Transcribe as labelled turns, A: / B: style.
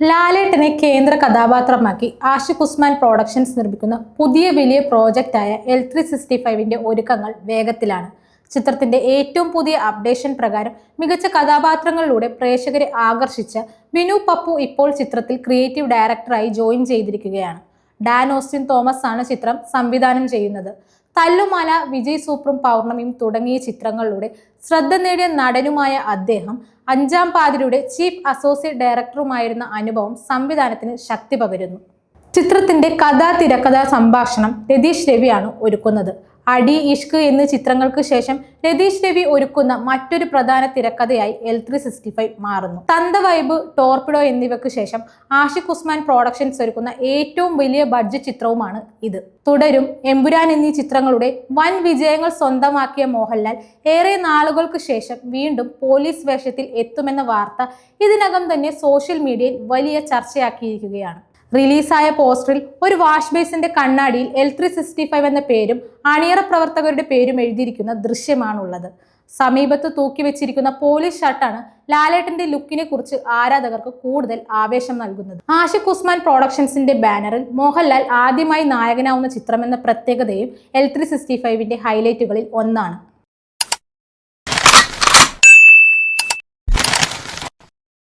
A: ലാലേട്ടനെ കേന്ദ്ര കഥാപാത്രമാക്കി ആഷിഖ് ഉസ്മാൻ പ്രൊഡക്ഷൻസ് നിർമ്മിക്കുന്ന പുതിയ വലിയ പ്രോജക്റ്റായ എൽ ത്രീ സിക്സ്റ്റി ഫൈവിന്റെ ഒരുക്കങ്ങൾ വേഗത്തിലാണ്. ചിത്രത്തിന്റെ ഏറ്റവും പുതിയ അപ്ഡേഷൻ പ്രകാരം മികച്ച കഥാപാത്രങ്ങളിലൂടെ പ്രേക്ഷകരെ ആകർഷിച്ച വിനു പപ്പു ഇപ്പോൾ ചിത്രത്തിൽ ക്രിയേറ്റീവ് ഡയറക്ടറായി ജോയിൻ ചെയ്തിരിക്കുകയാണ്. ഡാൻ ഓസ്റ്റിൻ തോമസ് ആണ് ചിത്രം സംവിധാനം ചെയ്യുന്നത്. തല്ലുമാല വിജയ് സൂപ്പറും പൗർണമിയും തുടങ്ങിയ ചിത്രങ്ങളിലൂടെ ശ്രദ്ധ നേടിയ നടനുമായ അദ്ദേഹം അഞ്ചാം പാതിരിയുടെ ചീഫ് അസോസിയേറ്റ് ഡയറക്ടറുമായിരുന്ന അനുഭവം സംവിധാനത്തിന് ശക്തി പകരുന്നു. ചിത്രത്തിന്റെ കഥ തിരക്കഥ സംഭാഷണം രതീഷ് രവിയാണ് ഒരുക്കുന്നത്. അടി ഇഷ്ക് എന്നീ ചിത്രങ്ങൾക്ക് ശേഷം രതീഷ് രവി ഒരുക്കുന്ന മറ്റൊരു പ്രധാന തിരക്കഥയായി എൽ ത്രീ സിക്സ്റ്റി ഫൈവ് മാറുന്നു. തന്ത വൈബ് ടോർപിഡോ എന്നിവയ്ക്ക് ശേഷം ആഷിഖ് ഉസ്മാൻ പ്രൊഡക്ഷൻസ് ഒരുക്കുന്ന ഏറ്റവും വലിയ ബഡ്ജറ്റ് ചിത്രവുമാണ് ഇത്. തുടരും എമ്പുരാൻ എന്നീ ചിത്രങ്ങളുടെ വൻ വിജയങ്ങൾ സ്വന്തമാക്കിയ മോഹൻലാൽ ഏറെ നാളുകൾക്ക് ശേഷം വീണ്ടും പോലീസ് വേഷത്തിൽ എത്തുമെന്ന വാർത്ത ഇതിനകം തന്നെ സോഷ്യൽ മീഡിയയിൽ വലിയ ചർച്ചയാക്കിയിരിക്കുകയാണ്. റിലീസായ പോസ്റ്ററിൽ ഒരു വാഷ് ബേസിന്റെ കണ്ണാടിയിൽ എൽ ത്രീ സിക്സ്റ്റി ഫൈവ് എന്ന പേരും അണിയറ പ്രവർത്തകരുടെ പേരും എഴുതിയിരിക്കുന്ന ദൃശ്യമാണുള്ളത്. സമീപത്ത് തൂക്കി വെച്ചിരിക്കുന്ന പോലീസ് ഷർട്ടാണ് ലാലേട്ടന്റെ ലുക്കിനെ കുറിച്ച് ആരാധകർക്ക് കൂടുതൽ ആവേശം നൽകുന്നത്. ആഷിഖ് ഉസ്മാൻ പ്രൊഡക്ഷൻസിന്റെ ബാനറിൽ മോഹൻലാൽ ആദ്യമായി നായകനാവുന്ന ചിത്രമെന്ന പ്രത്യേകതയും എൽ ത്രീ സിക്സ്റ്റി ഫൈവിന്റെ ഹൈലൈറ്റുകളിൽ ഒന്നാണ്.